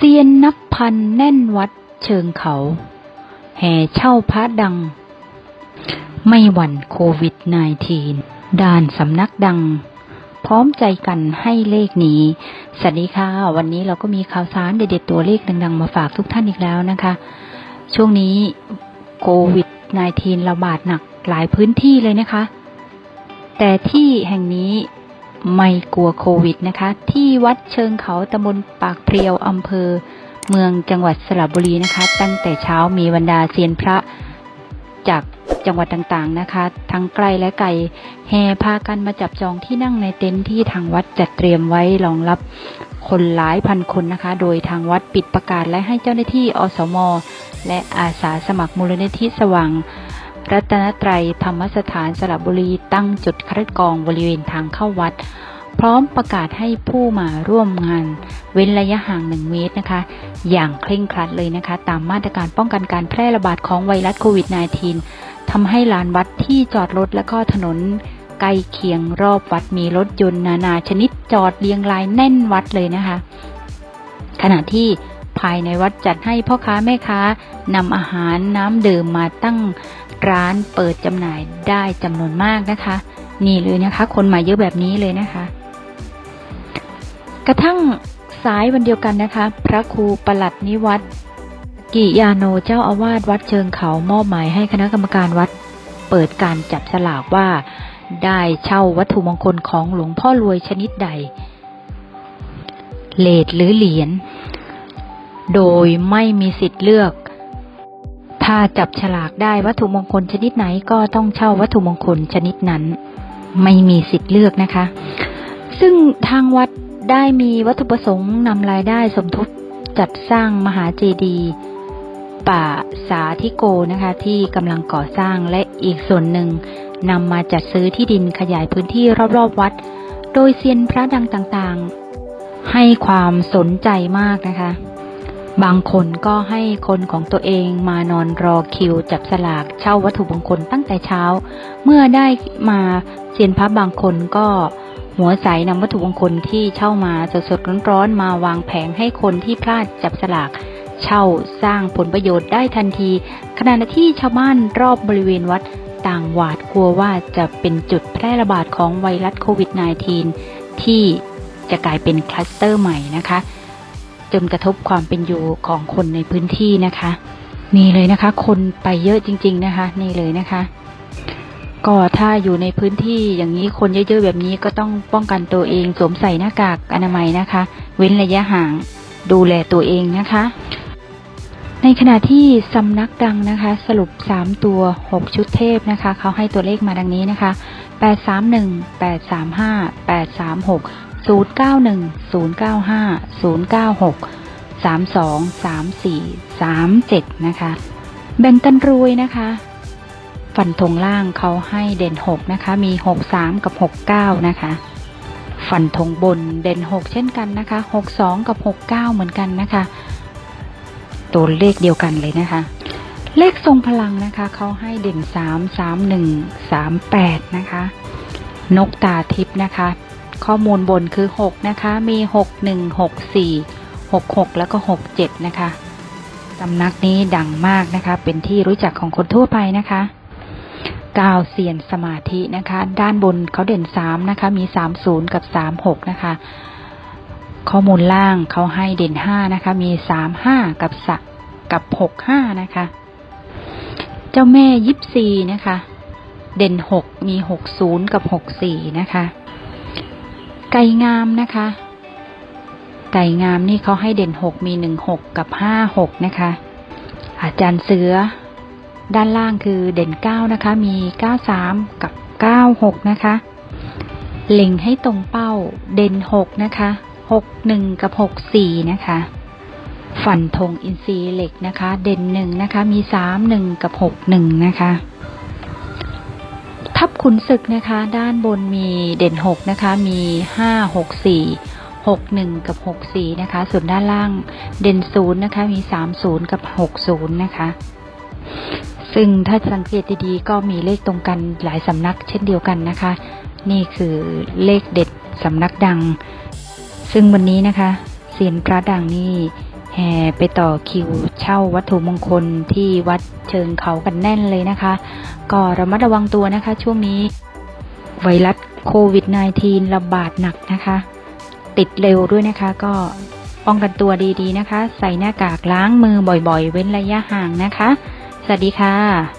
เซียนนับพันแน่นวัดเชิงเขา แห่เช่าพระดัง ไม่หวั่นโควิด -19 ด่านสำนักดัง พร้อมใจกันให้เลขนี้ สวัสดีค่ะ วันนี้เราก็มีข่าวสารเด็ดๆตัวเลขดังๆ มาฝากทุกท่านอีกแล้วนะคะ ช่วงนี้โควิด -19 ระบาดหนักหลายพื้นที่เลยนะคะ แต่ที่แห่งนี้ ไม่กลัวโควิดนะคะ ที่วัดเชิงเขาตำบลปากเพรียวอำเภอ เมืองจังหวัดสระบุรีนะคะ ตั้งแต่เช้ามีบรรดาเซียนพระจากจังหวัดต่างๆนะคะ ทั้งไกลและไกลแห่พากันมาจับจองที่นั่งในเต็นท์ที่ทางวัดจัดเตรียมไว้รองรับคนหลายพันคนนะคะ โดยทางวัดปิดประกาศและให้เจ้าหน้าที่อสม และอาสาสมัครมูลนิธิสว่าง รัตนตรัยธรรมสถานสระบุรีตั้งจุดคัดกรองบริเวณทางเข้าวัด พร้อมประกาศให้ผู้มาร่วมงาน เว้นระยะห่าง 1 เมตรนะคะ อย่างเคร่งครัดเลยนะคะ ตามมาตรการป้องกันการแพร่ระบาดของไวรัสโควิด -19 ทำให้ลานวัดที่จอดรถและก็ถนนใกล้เคียงรอบวัดมีรถยนต์นานาชนิดจอดเรียงรายแน่นวัดเลยนะคะ ขณะที่ภายในวัดจัดให้พ่อค้าแม่ค้านำอาหารน้ำดื่มมาตั้ง ร้านเปิดจำหน่ายได้จำนวนมากนะคะ นี่เลยนะคะ คนมาเยอะแบบนี้เลยนะคะ กระทั่งสายวันเดียวกันนะคะ พระครูประหลัดนิวัตกิยาโนเจ้าอาวาสวัดเชิงเขามอบหมายให้คณะกรรมการวัด เปิดการจับสลากว่า ได้เช่าวัตถุมงคลของหลวงพ่อรวยชนิดใด เลดหรือเหรียญโดยไม่มีสิทธิ์เลือก ถ้าจับฉลากได้วัตถุมงคลชนิดไหนก็ต้องเช่าวัตถุมงคลชนิดนั้น ไม่มีสิทธิ์เลือกนะคะ ซึ่งทางวัดได้มีวัตถุประสงค์นำรายได้สมทบจัดสร้างมหาเจดีย์ป่าสาธิโกนะคะ ที่กำลังก่อสร้างและอีกส่วนหนึ่งนำมาจัดซื้อที่ดินขยายพื้นที่รอบๆวัด โดยเซียนพระดังต่างๆ ให้ความสนใจมากนะคะ บางคนก็ให้คนของตัวเองมานอนรอคิวจับสลากเช่าวัตถุมงคลตั้งแต่เช้า เมื่อได้มาเซียนพระบางคนก็หัวใสนำวัตถุมงคลที่เช่ามาสดๆร้อนๆมาวางแผงให้คนที่พลาดจับสลากเช่าสร้างผลประโยชน์ได้ทันที ขณะที่ชาวบ้านรอบบริเวณวัดต่างหวาดกลัวว่าจะเป็นจุดแพร่ระบาดของไวรัสโควิด -19 ที่จะกลายเป็นคลัสเตอร์ใหม่นะคะ จนกระทบความเป็นอยู่ของคนในพื้นที่นะคะ นี่เลยนะคะ คนไปเยอะจริง ๆนะคะ นี่เลยนะคะ ก็ถ้าอยู่ในพื้นที่อย่างนี้คนเยอะๆแบบนี้ก็ต้องป้องกันตัวเอง สวมใส่หน้ากากอนามัยนะคะ เว้นระยะห่างดูแลตัวเองนะคะ ในขณะที่สำนักดังนะคะ สรุป 3 ตัว 6 ชุดเทพนะคะ เขาให้ตัวเลขมาดังนี้นะคะ 831 835 836 091 095 096 32 34 37นะคะ แบ่งกันรวยนะคะ ฟันธงล่างเขาให้เด่น 6 นะคะ มี 63 กับ 69 นะคะ ฟันธงบนเด่น 6 เช่นกันนะคะ 62 กับ 69 เหมือนกันนะคะ ตัวเลขเดียวกันเลยนะคะ เลขทรงพลังนะคะ เขาให้เด่น 3 31 38 นะคะ นกตาทิพย์นะคะ ข้อมูลบนคือ 6 นะคะ มี 6 1 6 4 6 6 แล้วก็ 6 7 นะคะสำนักนี้ดังมากนะคะ เป็นที่รู้จักของคนทั่วไปนะคะกาวเซียนสมาธินะคะ ด้านบนเขาเด่น 3 นะคะ มี 30 กับ 36 นะคะ ข้อมูลล่างเขาให้เด่น 5 นะคะ มี 35 กับสะกับ 65 นะคะ เจ้าแม่ยิปซีนะคะ เด่น 6 มี 60 กับ 64 นะคะ ไก่งามนะคะ ไก่งามนี่เขาให้เด่น6มี16กับ56นะคะ อาจารย์เสือ ด้านล่างคือเด่น9นะคะ มี93กับ96นะคะเล็งให้ตรงเป้าเด่น6นะคะ61กับ64นะคะ ฝันธงอินทรีย์เหล็กนะคะ เด่น1นะคะ มี31กับ61นะคะ ขุนศึกนะคะ ด้านบนมีเด่น 6 นะคะ มี 5 6 4 6 1 กับ 6 4 นะคะ ส่วนด้านล่างเด่น 0 นะคะ มี 3 0 กับ 6 0 นะคะ ซึ่งถ้าสังเกตดีๆ ก็มีเลขตรงกันหลายสำนักเช่นเดียวกันนะคะ นี่คือเลขเด็ดสำนักดัง ซึ่งวันนี้นะคะเซียนพระดังนี่ แห่ไปต่อคิวเช่าวัตถุมงคลที่วัดเชิงเขากันแน่นเลยนะคะ ก็ระมัดระวังตัวนะคะช่วงนี้ไวรัสโควิด -19 ระบาดหนักนะคะ ติดเร็วด้วยนะคะก็ป้องกันตัวดีๆนะคะ ใส่หน้ากากล้างมือบ่อยๆ เว้นระยะห่างนะคะ สวัสดีค่ะ